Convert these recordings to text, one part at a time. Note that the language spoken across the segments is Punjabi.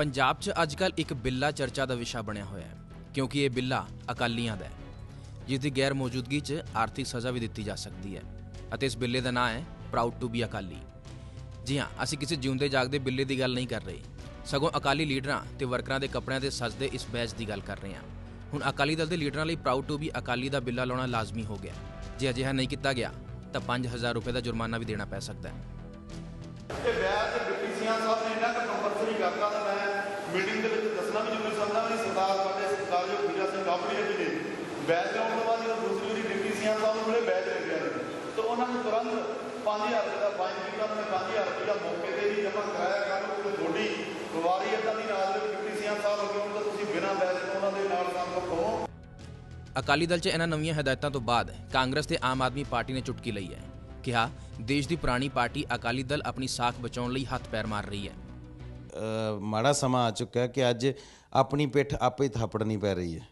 ਪੰਜਾਬ 'ਚ ਅੱਜਕੱਲ ਇੱਕ ਬਿੱਲਾ ਚਰਚਾ ਦਾ ਵਿਸ਼ਾ ਬਣਿਆ ਹੋਇਆ ਹੈ, ਕਿਉਂਕਿ ਇਹ ਬਿੱਲਾ ਅਕਾਲੀਆਂ ਦਾ ਹੈ, ਜਿਸ ਦੀ ਗੈਰ ਮੌਜੂਦਗੀ 'ਚ ਆਰਥਿਕ ਸਜ਼ਾ ਵੀ ਦਿੱਤੀ ਜਾ ਸਕਦੀ ਹੈ, ਅਤੇ ਇਸ ਬਿੱਲੇ ਦਾ ਨਾਂ ਹੈ ਪ੍ਰਾਊਡ ਟੂ ਬੀ ਅਕਾਲੀ। ਜੀ ਹਾਂ, ਅਸੀਂ ਕਿਸੇ ਜਿਉਂਦੇ ਜਾਗਦੇ ਬਿੱਲੇ ਦੀ ਗੱਲ ਨਹੀਂ ਕਰ ਰਹੇ। ਸਗੋਂ ਅਕਾਲੀ ਲੀਡਰਾਂ ਤੇ ਵਰਕਰਾਂ ਦੇ ਕੱਪੜਿਆਂ ਤੇ ਸਜਦੇ ਇਸ ਬੈਚ ਦੀ ਗੱਲ ਕਰ ਰਹੇ ਹਾਂ। ਹੁਣ ਅਕਾਲੀ ਦਲ ਦੇ ਲੀਡਰਾਂ ਲਈ ਪ੍ਰਾਊਡ ਟੂ ਬੀ ਅਕਾਲੀ ਦਾ ਬਿੱਲਾ ਲਾਉਣਾ ਲਾਜ਼ਮੀ ਹੋ ਗਿਆ। ਜੇ ਅਜਿਹਾ ਨਹੀਂ ਕੀਤਾ ਗਿਆ, ਤਾਂ 5000 ਰੁਪਏ ਦਾ ਜੁਰਮਾਨਾ ਵੀ ਦੇਣਾ ਪੈ ਸਕਦਾ ਹੈ। ਤੇ ਵੈਦ ਡਿਪਟੀ ਸਾਹਿਬ ਨੇ ਇੰਨਾ ਕੁ ਕੰਪਲਸਰੀ ਕਰਤਾ ਤਾਂ ਮੈਂ ਮੀਟਿੰਗ ਦੇ ਵਿੱਚ ਦੱਸਣਾ ਵੀ ਜ਼ਰੂਰੀ ਸਮਝਦਾ ਵੀ ਸਰਦਾਰ ਸਾਡੇ ਸਰਦਾਰ ਵੀਰਾ ਸਿੰਘ ਕਾਪੜੀ ਜੀ ਨੇ ਵੈਦ ਲਾਉਣ ਤੋਂ ਬਾਅਦ ਜਦੋਂ ਦੂਸਰੀ ਵਾਰੀ ਡਿਪਟੀ ਸੀਐਮ ਸਾਹਿਬ ਨੂੰ ਮਿਲੇ ਵੈਦ ਲੱਗਿਆ ਤਾਂ ਉਹਨਾਂ ਨੂੰ ਤੁਰੰਤ 5000 ਰੁਪਏ ਦਾ ਫਾਈਨ ਕੀਤਾ ਉਹਨਾਂ ਨੇ 5000 ਰੁਪਏ ਦਾ ਮੌਕੇ ਤੇ ਹੀ ਜਮ੍ਹਾਂ ਕਰਾਇਆ ਕੱਲ ਕੋਈ ਥੋੜੀ ਬਿਮਾਰੀ ਇਦਾਂ ਦੀ ਨਾਲ ਦੇ ਡਿਪਟੀ ਸੀਐਮ ਸਾਹਿਬ ਅੱਗੇ ਹੁਣ ਤੁਸੀਂ ਬਿਨਾਂ ਵੈਦ ਤੋਂ ਉਹਨਾਂ ਦੇ ਨਾਲ ਸੰਪਰਕ ਹੋਵੋ ਅਕਾਲੀ ਦਲ 'ਚ ਇਹਨਾਂ ਨਵੀਆਂ ਹਦਾਇਤਾਂ ਤੋਂ ਬਾਅਦ ਕਾਂਗਰਸ ਤੇ ਆਮ ਆਦਮੀ ਪਾਰਟੀ ਨੇ ਚੁਟਕੀ ਲਈ ਹੈ। ਕਿਹਾ, ਦੇਸ਼ ਦੀ ਪੁਰਾਣੀ ਪਾਰਟੀ ਅਕਾਲੀ ਦਲ ਆਪਣੀ ਸਾਖ ਬਚਾਉਣ ਲਈ ਹੱਥ ਪੈਰ ਮਾਰ ਰਹੀ ਹੈ। ਮਾੜਾ ਸਮਾਂ ਆ ਚੁੱਕਾ ਕਿ ਅੱਜ ਆਪਣੀ ਪਿੱਠ ਆਪੇ ਥਾਪੜਨੀ ਪੈ ਰਹੀ ਹੈ।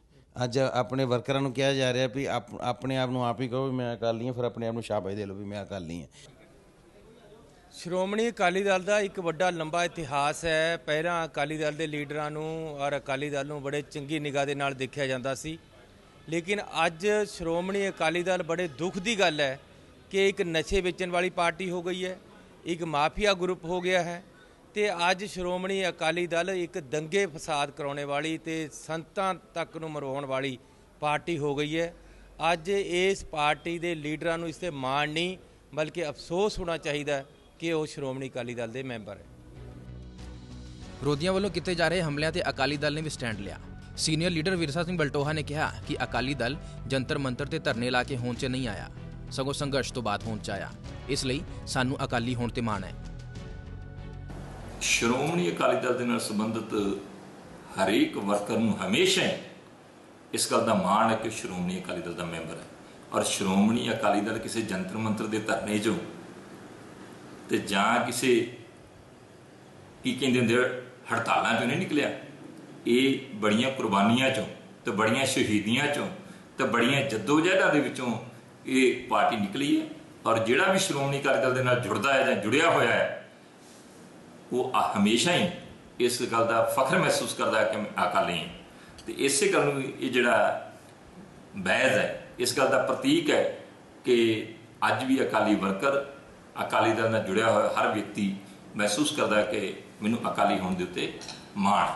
ਅੱਜ ਆਪਣੇ ਵਰਕਰਾਂ ਨੂੰ ਕਿਹਾ ਜਾ ਰਿਹਾ ਵੀ ਆਪਣੇ ਆਪ ਨੂੰ ਆਪ ਹੀ ਕਹੋ ਵੀ ਮੈਂ ਅਕਾਲੀ ਹਾਂ, ਫਿਰ ਆਪਣੇ ਆਪ ਨੂੰ ਸ਼ਾਬਾਸ਼ ਦੇ ਲਓ ਵੀ ਮੈਂ ਅਕਾਲੀ ਹਾਂ। ਸ਼੍ਰੋਮਣੀ ਅਕਾਲੀ ਦਲ ਦਾ ਇੱਕ ਵੱਡਾ ਲੰਬਾ ਇਤਿਹਾਸ ਹੈ। ਪਹਿਲਾਂ ਅਕਾਲੀ ਦਲ ਦੇ ਲੀਡਰਾਂ ਨੂੰ ਔਰ ਅਕਾਲੀ ਦਲ ਨੂੰ ਬੜੇ ਚੰਗੀ ਨਿਗਾਹ ਦੇ ਨਾਲ ਦੇਖਿਆ ਜਾਂਦਾ ਸੀ। ਲੇਕਿਨ ਅੱਜ ਸ਼੍ਰੋਮਣੀ ਅਕਾਲੀ ਦਲ ਬੜੇ ਦੁੱਖ ਦੀ ਗੱਲ ਹੈ ਕਿ ਇੱਕ ਨਸ਼ੇ ਵੇਚਣ ਵਾਲੀ ਪਾਰਟੀ ਹੋ ਗਈ ਹੈ, ਇੱਕ ਮਾਫੀਆ ਗਰੁੱਪ ਹੋ ਗਿਆ ਹੈ। ਤੇ ਅੱਜ ਸ਼੍ਰੋਮਣੀ ਅਕਾਲੀ ਦਲ ਇੱਕ ਦੰਗੇ ਫਸਾਦ ਕਰਾਉਣੇ ਵਾਲੀ ਤੇ ਸੰਤਾਂ ਤੱਕ ਨੂੰ ਮਰਵਾਉਣ ਵਾਲੀ ਪਾਰਟੀ ਹੋ ਗਈ ਹੈ। ਅੱਜ ਇਸ ਪਾਰਟੀ ਦੇ ਲੀਡਰਾਂ ਨੂੰ ਇਸ ਤੇ ਮਾਣ ਨਹੀਂ, ਬਲਕਿ ਅਫਸੋਸ ਹੋਣਾ ਚਾਹੀਦਾ ਕਿ ਉਹ ਸ਼੍ਰੋਮਣੀ ਅਕਾਲੀ ਦਲ ਦੇ ਮੈਂਬਰ ਹੈ। ਵਿਰੋਧੀਆਂ ਵੱਲੋਂ ਕੀਤੇ ਜਾ ਰਹੇ ਹਮਲਿਆਂ ਤੇ ਅਕਾਲੀ ਦਲ ਨੇ ਵੀ ਸਟੈਂਡ ਲਿਆ। ਸੀਨੀਅਰ ਲੀਡਰ ਵਿਰਸਾ ਸਿੰਘ ਬਲਟੋਹਾ ਨੇ ਕਿਹਾ ਕਿ ਅਕਾਲੀ ਦਲ ਜੰਤਰ ਮੰਤਰ ਤੇ ਧਰਨੇ ਲਾ ਕੇ ਹੋਂਦ 'ਚ ਨਹੀਂ ਆਇਆ। ਸਗੋਂ ਸੰਘਰਸ਼ ਤੋਂ ਬਾਅਦ ਹੋਂਦ 'ਚ ਆਇਆ। ਇਸ ਲਈ ਸਾਨੂੰ ਅਕਾਲੀ ਹੋਣ ਤੇ ਮਾਣ ਹੈ। ਸ਼੍ਰੋਮਣੀ ਅਕਾਲੀ ਦਲ ਦੇ ਨਾਲ ਸੰਬੰਧਿਤ ਹਰੇਕ ਵਰਕਰ ਨੂੰ ਹਮੇਸ਼ਾ ਇਸ ਗੱਲ ਦਾ ਮਾਣ ਹੈ ਕਿ ਸ਼੍ਰੋਮਣੀ ਅਕਾਲੀ ਦਲ ਦਾ ਮੈਂਬਰ ਹੈ। ਔਰ ਸ਼੍ਰੋਮਣੀ ਅਕਾਲੀ ਦਲ ਕਿਸੇ ਜੰਤਰ ਮੰਤਰ ਦੇ ਧਰਨੇ 'ਚੋਂ ਤੇ ਜਾਂ ਕਿਸੇ ਕੀ ਕਹਿੰਦੇ ਹੁੰਦੇ ਹੜਤਾਲਾਂ 'ਚੋਂ ਨਹੀਂ ਨਿਕਲਿਆ। ਇਹ ਬੜੀਆਂ ਕੁਰਬਾਨੀਆਂ 'ਚੋਂ ਤੇ ਬੜੀਆਂ ਸ਼ਹੀਦੀਆਂ 'ਚੋਂ ਤੇ ਬੜੀਆਂ ਜਦੋਜਹਿਦਾਂ ਦੇ ਵਿੱਚੋਂ ਇਹ ਪਾਰਟੀ ਨਿਕਲੀ ਹੈ। ਔਰ ਜਿਹੜਾ ਵੀ ਸ਼੍ਰੋਮਣੀ ਅਕਾਲੀ ਦਲ ਦੇ ਨਾਲ ਜੁੜਦਾ ਹੈ ਜਾਂ ਜੁੜਿਆ ਹੋਇਆ ਹੈ ਉਹ ਹਮੇਸ਼ਾ ਹੀ ਇਸ ਗੱਲ ਦਾ ਫਖਰ ਮਹਿਸੂਸ ਕਰਦਾ ਕਿ ਮੈਂ ਅਕਾਲੀ ਹਾਂ। ਤੇ ਇਸੇ ਗੱਲ ਨੂੰ ਇਹ ਜਿਹੜਾ ਬਹਿਜ਼ ਹੈ, ਇਸ ਗੱਲ ਦਾ ਪ੍ਰਤੀਕ ਹੈ ਕਿ ਅੱਜ ਵੀ ਅਕਾਲੀ ਵਰਕਰ ਅਕਾਲੀ ਦਲ ਨਾਲ ਜੁੜਿਆ ਹੋਇਆ ਹਰ ਵਿਅਕਤੀ ਮਹਿਸੂਸ ਕਰਦਾ ਕਿ ਮੈਨੂੰ ਅਕਾਲੀ ਹੋਣ ਦੇ ਉੱਤੇ ਮਾਣ